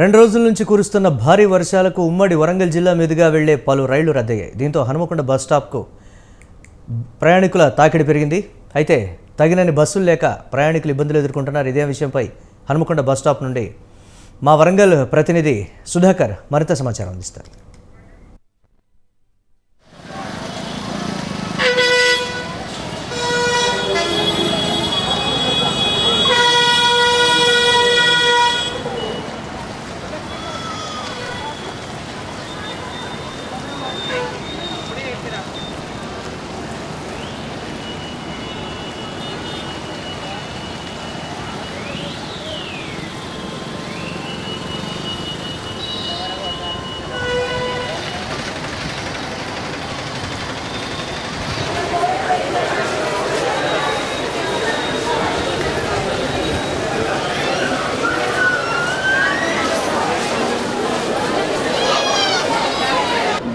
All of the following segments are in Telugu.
రెండు రోజుల నుంచి కురుస్తున్న భారీ వర్షాలకు ఉమ్మడి వరంగల్ జిల్లా మీదుగా వెళ్ళే పలు రైళ్ళు రద్దయ్యాయి. దీంతో హనుమకొండ బస్ స్టాప్కు ప్రయాణికుల తాకిడి పెరిగింది. అయితే తగినన్ని బస్సులు లేక ప్రయాణికులు ఇబ్బందులు ఎదుర్కొంటున్నారు. ఇదే విషయంపై హనుమకొండ బస్ స్టాప్ నుండి మా వరంగల్ ప్రతినిధి సుధాకర్ మరింత సమాచారం అందిస్తారు.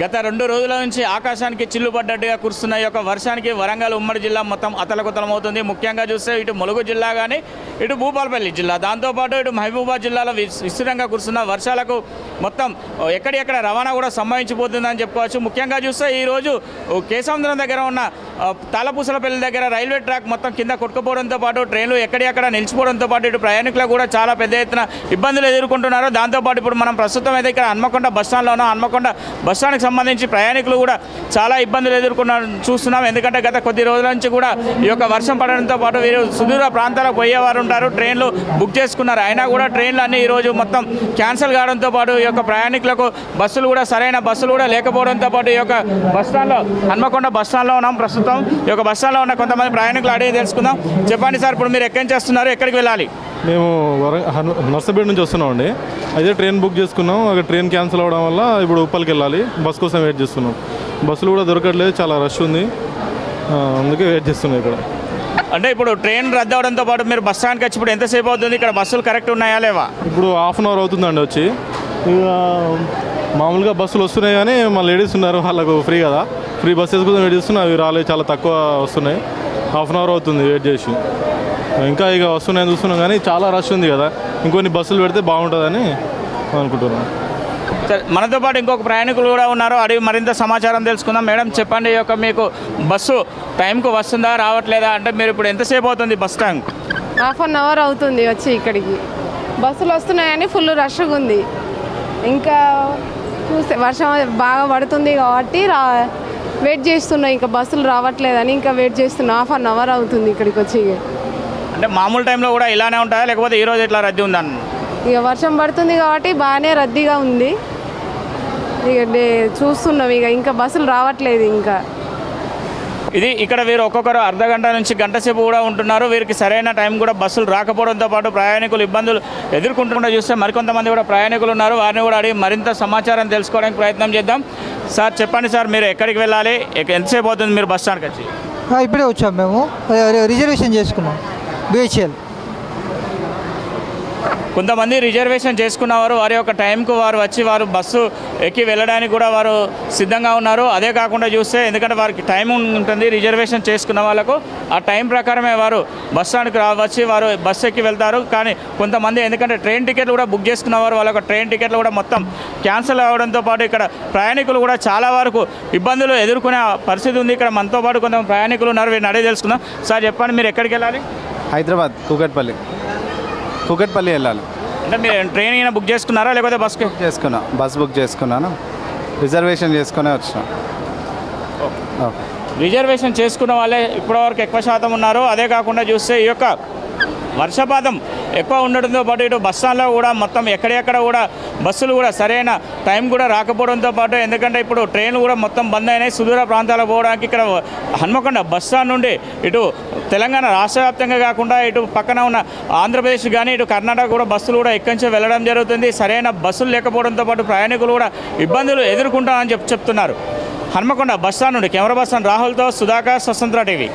గత రెండు రోజుల నుంచి ఆకాశానికి చిల్లు పడ్డట్టుగా కురుస్తున్న ఈ యొక్క వర్షానికి వరంగల్ ఉమ్మడి జిల్లా మొత్తం అతలకుతలమవుతుంది. ముఖ్యంగా చూస్తే ఇటు ములుగు జిల్లా కానీ ఇటు భూపాలపల్లి జిల్లా. దాంతోపాటు ఇటు మహబూబాబాద్ జిల్లాలో విస్తృతంగా కురుస్తున్న వర్షాలకు మొత్తం ఎక్కడెక్కడ రవాణా కూడా సంభవించిపోతుందని చెప్పుకోవచ్చు. ముఖ్యంగా చూస్తే ఈరోజు కేశవంధ్రం దగ్గర ఉన్న తాళపూసలపల్లి దగ్గర రైల్వే ట్రాక్ మొత్తం కింద కొట్టుకుపోవడంతో పాటు ట్రైన్లు ఎక్కడెక్కడ నిలిచిపోవడంతో పాటు ఇటు ప్రయాణికులు కూడా చాలా పెద్ద ఎత్తున ఇబ్బందులు ఎదుర్కొంటున్నారు. దాంతోపాటు ఇప్పుడు మనం ప్రస్తుతం అయితే ఇక్కడ హన్మకొండ బస్ ఉన్నాం హన్మకొండ బస్ సంబంధించి ప్రయాణికులు కూడా చాలా ఇబ్బందులు ఎదుర్కొన్నారు చూస్తున్నాం. ఎందుకంటే గత కొద్ది రోజుల నుంచి కూడా ఈ యొక్క వర్షం పడడంతో పాటు వీరు సుదూర ప్రాంతాలకు పోయేవారు ఉంటారు. ట్రైన్లు బుక్ చేసుకున్నారు. అయినా కూడా ట్రైన్లు అన్ని ఈరోజు మొత్తం క్యాన్సిల్ కావడంతో పాటు ఈ యొక్క ప్రయాణికులకు బస్సులు కూడా సరైన బస్సులు కూడా లేకపోవడంతో పాటు ఈ యొక్క బస్ స్టాండ్లో హన్మకొండ బస్ స్టాండ్లో ఉన్నాం ప్రస్తుతం. ఈ యొక్క బస్ స్టాండ్లో ఉన్న కొంతమంది ప్రయాణికులు అడిగి తెలుసుకుందాం. చెప్పండి సార్ ఇప్పుడు మీరు ఎక్కడి నుంచి వస్తున్నారు ఎక్కడికి వెళ్ళాలి? మేము నర్సపేట నుంచి వస్తున్నామండి. అయితే ట్రైన్ బుక్ చేసుకున్నాం అక్కడ ట్రైన్ క్యాన్సిల్ అవ్వడం వల్ల ఇప్పుడు ఉప్పల్కి వెళ్ళాలి బస్ కోసం వెయిట్ చేస్తున్నాం. బస్సులు కూడా దొరకట్లేదు చాలా రష్ ఉంది. అందుకే వెయిట్ చేస్తున్నాం ఇక్కడ. అంటే ఇప్పుడు ట్రైన్ రద్దు అవడంతో పాటు మీరు బస్ స్టాండ్కి వచ్చి ఇప్పుడు ఎంతసేపు అవుతుంది? ఇక్కడ బస్సులు కరెక్ట్ ఉన్నాయా లేవా? ఇప్పుడు హాఫ్ అన్ అవర్ అవుతుందండి వచ్చి. మామూలుగా బస్సులు వస్తున్నాయి కానీ మా లేడీస్ ఉన్నారు వాళ్ళకు ఫ్రీ కదా. ఫ్రీ బస్సెస్ కోసం వెయిట్ చేస్తున్నాం అవి రాలేదు చాలా తక్కువ వస్తున్నాయి. హాఫ్ అన్ అవర్ అవుతుంది వెయిట్ చేసి. ఇంకా ఇక వస్తున్నాయని చూస్తున్నాం కానీ చాలా రష్ ఉంది కదా. ఇంకొన్ని బస్సులు పెడితే బాగుంటుందని అనుకుంటున్నాం సరే మనతో పాటు ఇంకొక ప్రయాణికులు కూడా ఉన్నారు. అడిగి మరింత సమాచారం తెలుసుకుందాం. మేడం చెప్పండి ఈ యొక్క మీకు బస్సు టైంకు వస్తుందా రావట్లేదా? అంటే మీరు ఇప్పుడు ఎంతసేపు అవుతుంది bus stand half an hour అవుతుంది వచ్చి ఇక్కడికి. బస్సులు వస్తున్నాయని ఫుల్ రష్గా ఉంది. ఇంకా చూస్తే వర్షం బాగా పడుతుంది కాబట్టి రా వెయిట్ చేస్తున్నా. ఇంకా బస్సులు రావట్లేదని ఇంకా వెయిట్ చేస్తున్నా. హాఫ్ అన్ అవర్ అవుతుంది ఇక్కడికి వచ్చి అంటే మామూలు టైంలో కూడా ఇలానే ఉంటాయా లేకపోతే ఈ రోజు ఇట్లా రద్దీ ఉందని ఇక వర్షం పడుతుంది కాబట్టి బాగానే రద్దీగా ఉంది. ఇక చూస్తున్నాం ఇక. ఇంకా బస్సులు రావట్లేదు ఇంకా. ఇది ఇక్కడ వీరు ఒక్కొక్కరు అర్ధ గంట నుంచి గంట సేపు కూడా ఉంటున్నారు. వీరికి సరైన టైం కూడా బస్సులు రాకపోవడంతో పాటు ప్రయాణికులు ఇబ్బందులు ఎదుర్కొంటుండో చూస్తే మరికొంతమంది కూడా ప్రయాణికులు ఉన్నారు. వారిని కూడా అడిగి మరింత సమాచారం తెలుసుకోవడానికి ప్రయత్నం చేద్దాం. సార్ చెప్పండి సార్ మీరు ఎక్కడికి వెళ్ళాలి? ఎంతసేపు అవుతుంది మీరు బస్ స్టాండ్కి వచ్చి? ఇప్పుడే వచ్చాం మేము. రిజర్వేషన్ చేసుకున్నాం. బిహెచ్ఎల్. కొంతమంది రిజర్వేషన్ చేసుకున్న వారు వారి యొక్క టైంకు వారు వచ్చి వారు బస్సు ఎక్కి వెళ్ళడానికి కూడా వారు సిద్ధంగా ఉన్నారు. అదే కాకుండా చూస్తే ఎందుకంటే వారికి టైం ఉంటుంది రిజర్వేషన్ చేసుకున్న వాళ్ళకు ఆ టైం ప్రకారమే వారు బస్ స్టాండ్కి రా వచ్చి వారు బస్సు ఎక్కి వెళ్తారు. కానీ కొంతమంది ఎందుకంటే ట్రైన్ టికెట్లు కూడా బుక్ చేసుకున్న వారు వాళ్ళ ట్రైన్ టికెట్లు కూడా మొత్తం క్యాన్సిల్ అవ్వడంతో పాటు ఇక్కడ ప్రయాణికులు కూడా చాలా వరకు ఇబ్బందులు ఎదుర్కొనే పరిస్థితి ఉంది. ఇక్కడ మనతో పాటు కొంత ప్రయాణికులు ఉన్నారు. వీరిని అడిగి తెలుసుకుందాం. సార్ చెప్పండి మీరు ఎక్కడికి వెళ్ళాలి? హైదరాబాద్ కూకట్పల్లి. కూకట్పల్లి వెళ్ళాలి. అంటే మీరు ట్రైన్ అయినా బుక్ చేసుకున్నారా లేకపోతే బస్కి చేసుకున్నా. బస్ బుక్ చేసుకున్నాను. రిజర్వేషన్ చేసుకునే వచ్చిన. ఓకే. రిజర్వేషన్ చేసుకున్న వాళ్ళే ఇప్పటివరకు ఎక్కువ శాతం ఉన్నారు. అదే కాకుండా చూస్తే ఈ యొక్క వర్షపాతం ఎక్కువ ఉండడంతో పాటు ఇటు బస్ స్టాండ్లో కూడా మొత్తం ఎక్కడెక్కడ కూడా బస్సులు కూడా సరైన టైం కూడా రాకపోవడంతో పాటు ఎందుకంటే ఇప్పుడు ట్రైన్లు కూడా మొత్తం బంద్ అయినాయి. సుదూర ప్రాంతాలకు పోవడానికి ఇక్కడ హన్మకొండ బస్ స్టాండ్ నుండి ఇటు తెలంగాణ రాష్ట్ర వ్యాప్తంగా కాకుండా ఇటు పక్కన ఉన్న ఆంధ్రప్రదేశ్ కానీ ఇటు కర్ణాటక కూడా బస్సులు కూడా ఇక్కడి నుంచి వెళ్ళడం జరుగుతుంది. సరైన బస్సులు లేకపోవడంతో పాటు ప్రయాణికులు కూడా ఇబ్బందులు ఎదుర్కొంటామని చెప్ చెప్తున్నారు. హన్మకొండ బస్ స్టాండ్ నుండి కెమెరా బస్ స్టాండ్ రాహుల్తో సుధాకర్ స్వతంత్ర టీవీ.